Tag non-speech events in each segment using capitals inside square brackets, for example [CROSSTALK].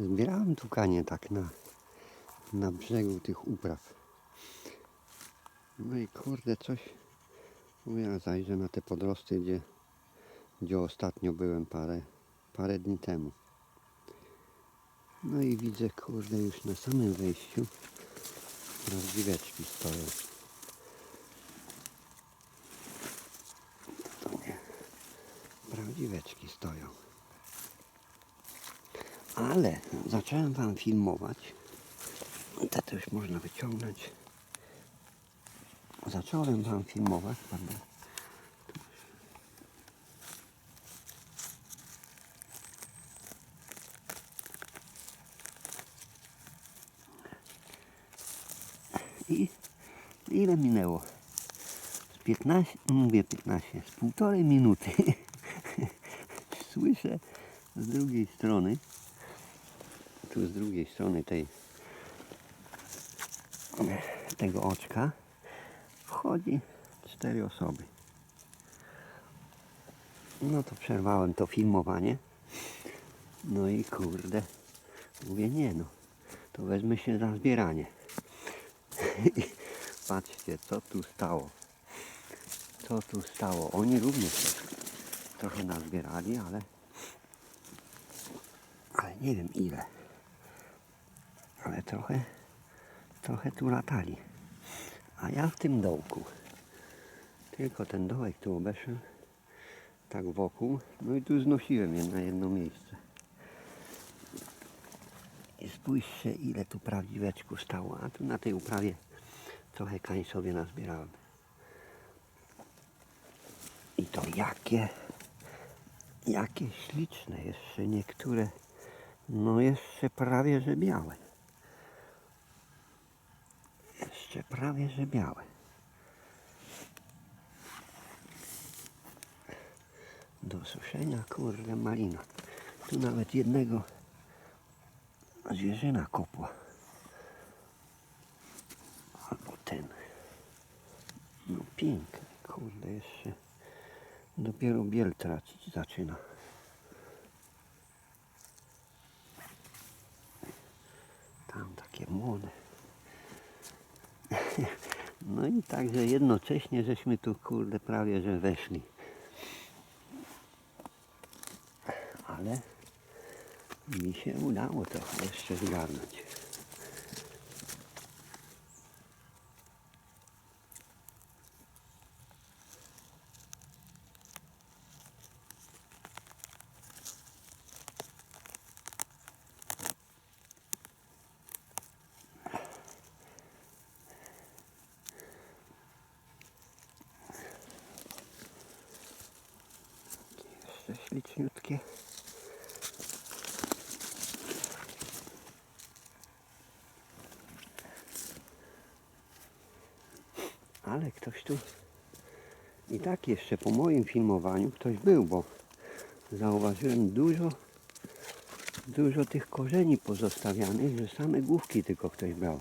Zbierałem tukanie tak na, na brzegu tych upraw. No i kurde coś. Mówię, ja zajrzę na te podrosty, gdzie, gdzie ostatnio byłem parę, parę dni temu. No i widzę kurde już na samym wejściu prawdziweczki stoją. Prawdziweczki stoją. Ale zacząłem Wam filmować. Te już można wyciągnąć. Zacząłem Wam filmować, prawda? I ile minęło? Z 15, mówię 15, z półtorej minuty [LAUGHS] słyszę z drugiej strony, tu z drugiej strony tej tego oczka wchodzi cztery osoby. No to przerwałem to filmowanie. No i kurde, mówię nie no, to wezmę się za zbieranie. [LAUGHS] Patrzcie, co tu stało. Co tu stało. Oni również trochę nazbierali, ale ale nie wiem ile. Ale trochę, trochę tu latali. A ja w tym dołku. Tylko ten dołek tu obeszłem. Tak wokół. No i tu znosiłem je na jedno miejsce. I spójrzcie ile tu prawdziweczku stało. A tu na tej uprawie trochę kań sobie nazbierałem. I to jakie, jakie śliczne jeszcze niektóre. No jeszcze prawie, że białe. Prawie, że białe. Do suszenia, kurde, malina. Tu nawet jednego zwierzyna kopła. Albo ten. No piękny, kurde, jeszcze dopiero biel tracić zaczyna. Tam takie młode. No i także jednocześnie żeśmy tu kurde prawie że weszli. Ale mi się udało to jeszcze zgarnąć. Jeszcze śliczniutkie. Ale ktoś tu i tak jeszcze po moim filmowaniu ktoś był, bo zauważyłem dużo, dużo tych korzeni pozostawianych, że same główki tylko ktoś brał.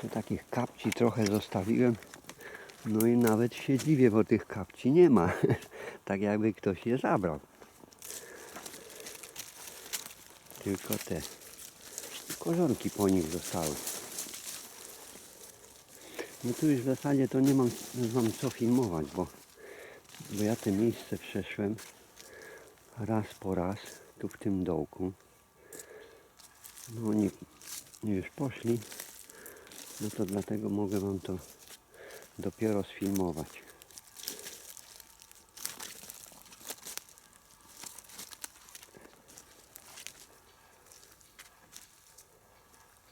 Tu takich kapci trochę zostawiłem. No i nawet się dziwię, bo tych kapci nie ma. [LAUGHS] tak jakby ktoś je zabrał. Tylko te korzonki po nich zostały. No tu już w zasadzie to nie mam, nie mam co filmować, bo, bo ja te miejsce przeszłem raz po raz tu w tym dołku. No oni już poszli, no to dlatego mogę wam to dopiero sfilmować.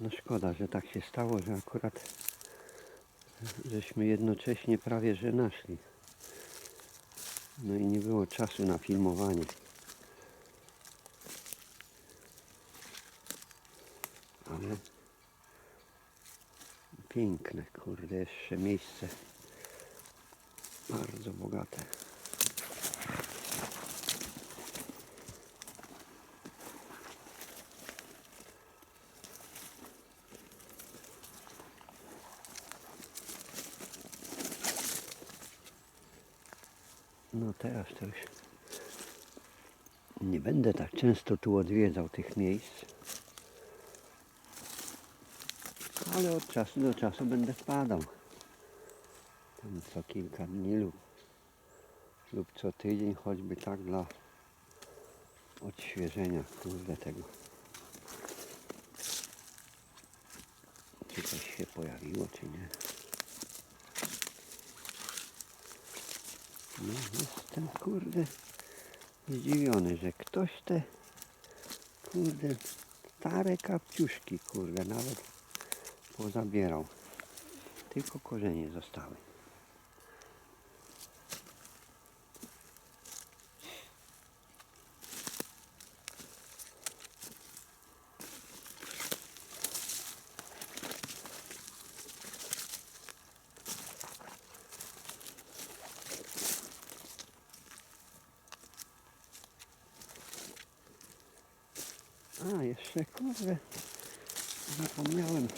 No szkoda, że tak się stało, że akurat żeśmy jednocześnie prawie że naszli. No i nie było czasu na filmowanie. Ale piękne, kurde, jeszcze miejsce bardzo bogate. No teraz to już Nie będę tak często tu odwiedzał tych miejsc. Ale od czasu do czasu będę wpadał. Tam co kilka dni lub, lub co tydzień, choćby tak dla odświeżenia kurde tego. Czy coś się pojawiło, czy nie. No, jestem kurde zdziwiony, że ktoś te kurde stare kapciuszki kurde nawet pozabierał. Tylko korzenie zostały. A, jeszcze kurde, zapomniałem.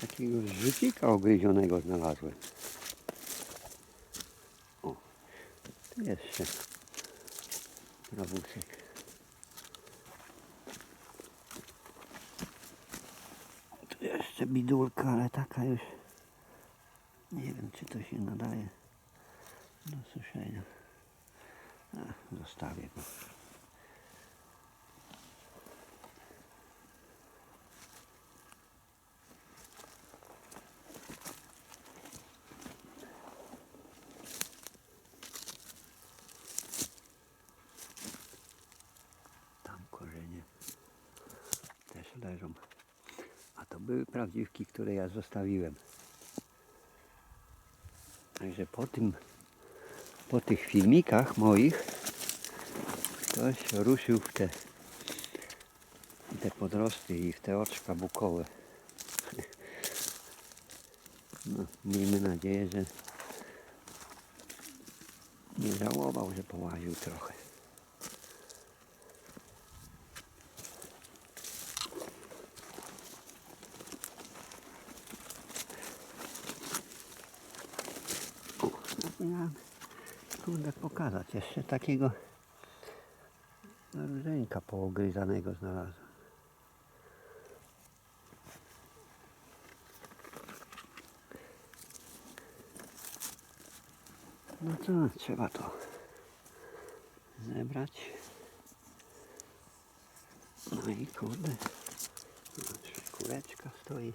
Takiego życika ogryzionego znalazłem. O, tu jeszcze prawusek. Tu jeszcze bidulka, ale taka już nie wiem, czy to się nadaje do suszenia. A, zostawię go. Tam korzenie też leżą. A to były prawdziwki, które ja zostawiłem. Także po tym, po tych filmikach moich ktoś ruszył w te, w te podrosty i w te oczka bukowe. [LAUGHS] No, miejmy nadzieję, że nie żałował, że połaził trochę. O, zapomniałem kurde pokazać. Jeszcze takiego różeńka poogryzanego znalazłem. No to trzeba to zebrać. No i kurde, Zobacz, kuleczka stoi.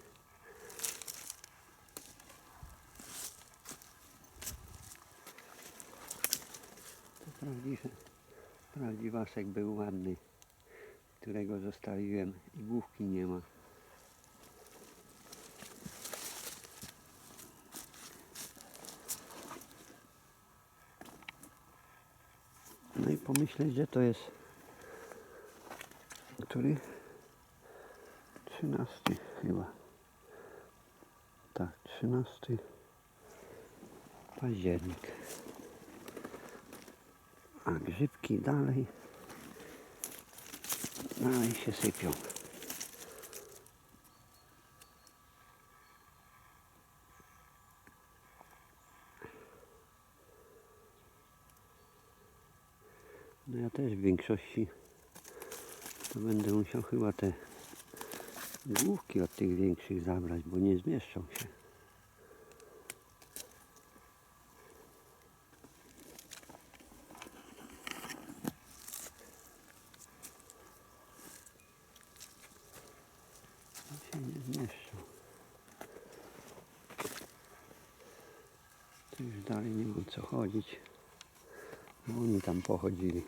Prawdziwy, prawdziwasek był ładny, którego zostawiłem i główki nie ma. No i pomyśleć, że to jest który? 13 chyba. Tak, 13 październik. A grzybki dalej dalej się sypią. No ja też w większości to będę musiał chyba te główki od tych większych zabrać, bo nie zmieszczą się. To się nie zmieszczą. Tu już dalej nie mam co chodzić, bo oni tam pochodzili.